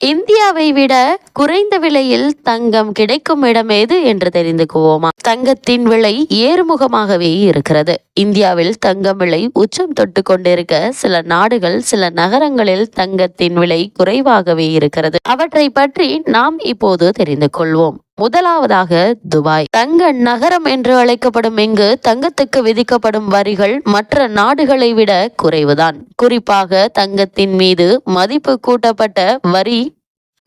இந்தியாவை விட குறைந்த விலையில் தங்கம் கிடைக்கும் இடம் ஏது என்று தெரிந்துக்குவோமா? தங்கத்தின் விலை ஏறுமுகமாகவே இருக்கிறது. இந்தியாவில் தங்கம் விலை உச்சம் தொட்டு கொண்டிருக்க சில நாடுகள் சில நகரங்களில் தங்கத்தின் விலை குறைவாகவே இருக்கிறது. அவற்றை பற்றி நாம் இப்போது தெரிந்து கொள்வோம் முதலாவதாக துபாய். தங்க நகரம் என்று அழைக்கப்படும் இங்கு தங்கத்துக்கு விதிக்கப்படும் வரிகள் மற்ற நாடுகளை விட குறைவுதான். குறிப்பாக தங்கத்தின் மீது மதிப்பு கூட்டப்பட்ட வரி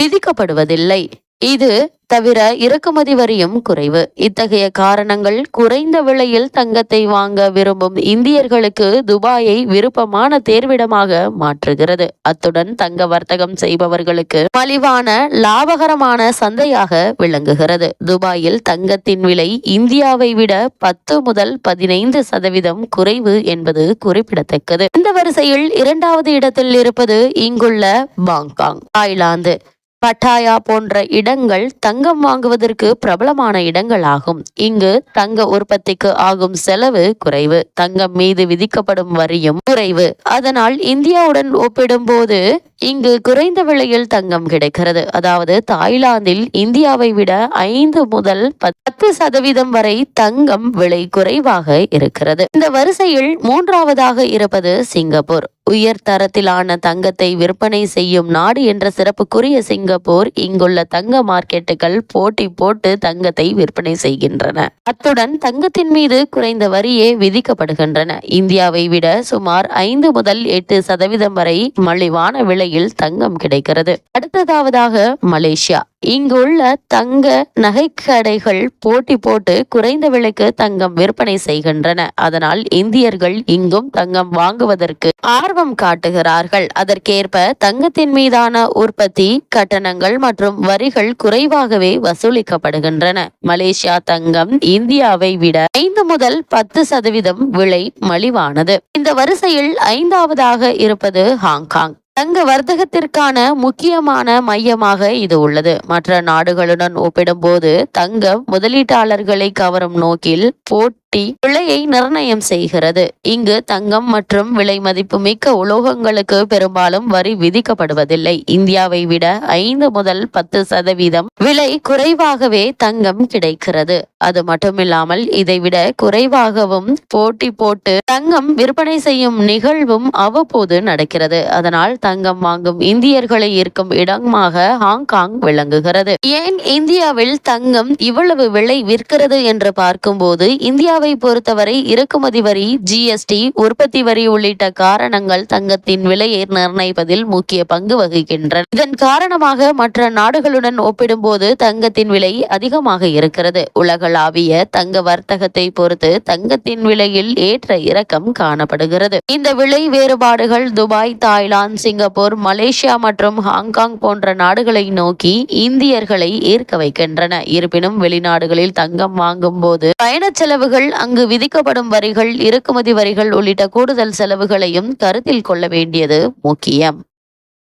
விதிக்கப்படுவதில்லை. இது தவிர இறக்குமதி வரியும் குறைவு. இத்தகைய காரணங்கள் குறைந்த விலையில் தங்கத்தை வாங்க விரும்பும் இந்தியர்களுக்கு துபாயை விருப்பமான தேர்விடமாக மாற்றுகிறது. அத்துடன் தங்க வர்த்தகம் செய்பவர்களுக்கு மலிவான லாபகரமான சந்தையாக விளங்குகிறது. துபாயில் தங்கத்தின் விலை இந்தியாவை விட பத்து முதல் பதினைந்து சதவீதம் குறைவு என்பது குறிப்பிடத்தக்கது. இந்த வரிசையில் இரண்டாவது இடத்தில் இருப்பது இங்குள்ள பாங்காங் தாய்லாந்து. பட்டாயா போன்ற இடங்கள் தங்கம் வாங்குவதற்கு பிரபலமான இடங்களாகும். இங்கு தங்க உற்பத்திக்கு ஆகும் செலவு குறைவு. தங்கம் மீது விதிக்கப்படும் வரியும் குறைவு. அதனால் இந்தியாவுடன் ஒப்பிடும்போது இங்கு குறைந்த விலையில் தங்கம் கிடைக்கிறது. அதாவது தாய்லாந்தில் இந்தியாவை விட ஐந்து முதல் பத்து சதவீதம் வரை தங்கம் விலை குறைவாக இருக்கிறது. இந்த வரிசையில் மூன்றாவதாக இருப்பது சிங்கப்பூர். உயர் தரத்திலான தங்கத்தை விற்பனை செய்யும் நாடு என்ற சிறப்புக்குரிய சிங்கப்பூர் இங்குள்ள தங்க மார்க்கெட்டுகள் போட்டி போட்டு தங்கத்தை விற்பனை செய்கின்றன. அத்துடன் தங்கத்தின் மீது குறைந்த வரியே விதிக்கப்படுகின்றன. இந்தியாவை விட சுமார் ஐந்து முதல் எட்டு சதவீதம் வரை மலிவான விலையில் தங்கம் கிடைக்கிறது. அடுத்ததாவதாக மலேசியா. இங்குள்ள தங்க நகைக்கடைகள் போட்டி போட்டு குறைந்த விலைக்கு தங்கம் விற்பனை செய்கின்றன. அதனால் இந்தியர்கள் இங்கும் தங்கம் வாங்குவதற்கு ஆர்வம் காட்டுகிறார்கள். அதற்கேற்ப தங்கத்தின் மீதான உற்பத்தி கட்டணங்கள் மற்றும் வரிகள் குறைவாகவே வசூலிக்கப்படுகின்றன. மலேசியா தங்கம் இந்தியாவை விட ஐந்து முதல் பத்து சதவீதம் விலை மலிவானது. இந்த வரிசையில் ஐந்தாவதாக இருப்பது ஹாங்காங். தங்க வர்த்தகத்திற்கான முக்கியமான மையமாக இது உள்ளது. மற்ற நாடுகளுடன் ஒப்பிடும்போது தங்கம் முதலீட்டாளர்களை கவரும் நோக்கில் போட் வட்டி விலையை நிர்ணயம் செய்கிறது. இங்கு தங்கம் மற்றும் விலை மதிப்பு மிக்க உலோகங்களுக்கு பெரும்பாலும் வரி விதிக்கப்படுவதில்லை. இந்தியாவை விட ஐந்து முதல் பத்து சதவீதம் விலை குறைவாகவே தங்கம் கிடைக்கிறது. அது மட்டுமில்லாமல் இதைவிட குறைவாகவும் போட்டி போட்டு தங்கம் விற்பனை செய்யும் நிகழ்வும் அவ்வப்போது நடக்கிறது. அதனால் தங்கம் வாங்கும் இந்தியர்களை ஈர்க்கும் இடமாக ஹாங்காங் விளங்குகிறது. ஏன் இந்தியாவில் தங்கம் இவ்வளவு விலை விற்கிறது என்று பார்க்கும்போது இந்தியா இந்தியாவை பொறுத்தவரை இறக்குமதி வரி ஜிஎஸ்டி உற்பத்தி வரி உள்ளிட்ட காரணங்கள் தங்கத்தின் விலையை நிர்ணயிப்பதில் முக்கிய பங்கு வகிக்கின்றன. இதன் காரணமாக மற்ற நாடுகளுடன் ஒப்பிடும்போது தங்கத்தின் விலை அதிகமாக இருக்கிறது. உலகளாவிய தங்க வர்த்தகத்தை பொறுத்து தங்கத்தின் விலையில் ஏற்ற இறக்கம் காணப்படுகிறது. இந்த விலை வேறுபாடுகள் துபாய் தாய்லாந்து சிங்கப்பூர் மலேசியா மற்றும் ஹாங்காங் போன்ற நாடுகளை நோக்கி இந்தியர்களை ஈர்க்க வைக்கின்றன. இருப்பினும் வெளிநாடுகளில் தங்கம் வாங்கும் போது பயண செலவுகள் அங்கு விதிக்கப்படும் வரிகள் இறக்குமதி வரிகள் உள்ளிட்ட கூடுதல் செலவுகளையும் கருத்தில் கொள்ள வேண்டியது முக்கியம்.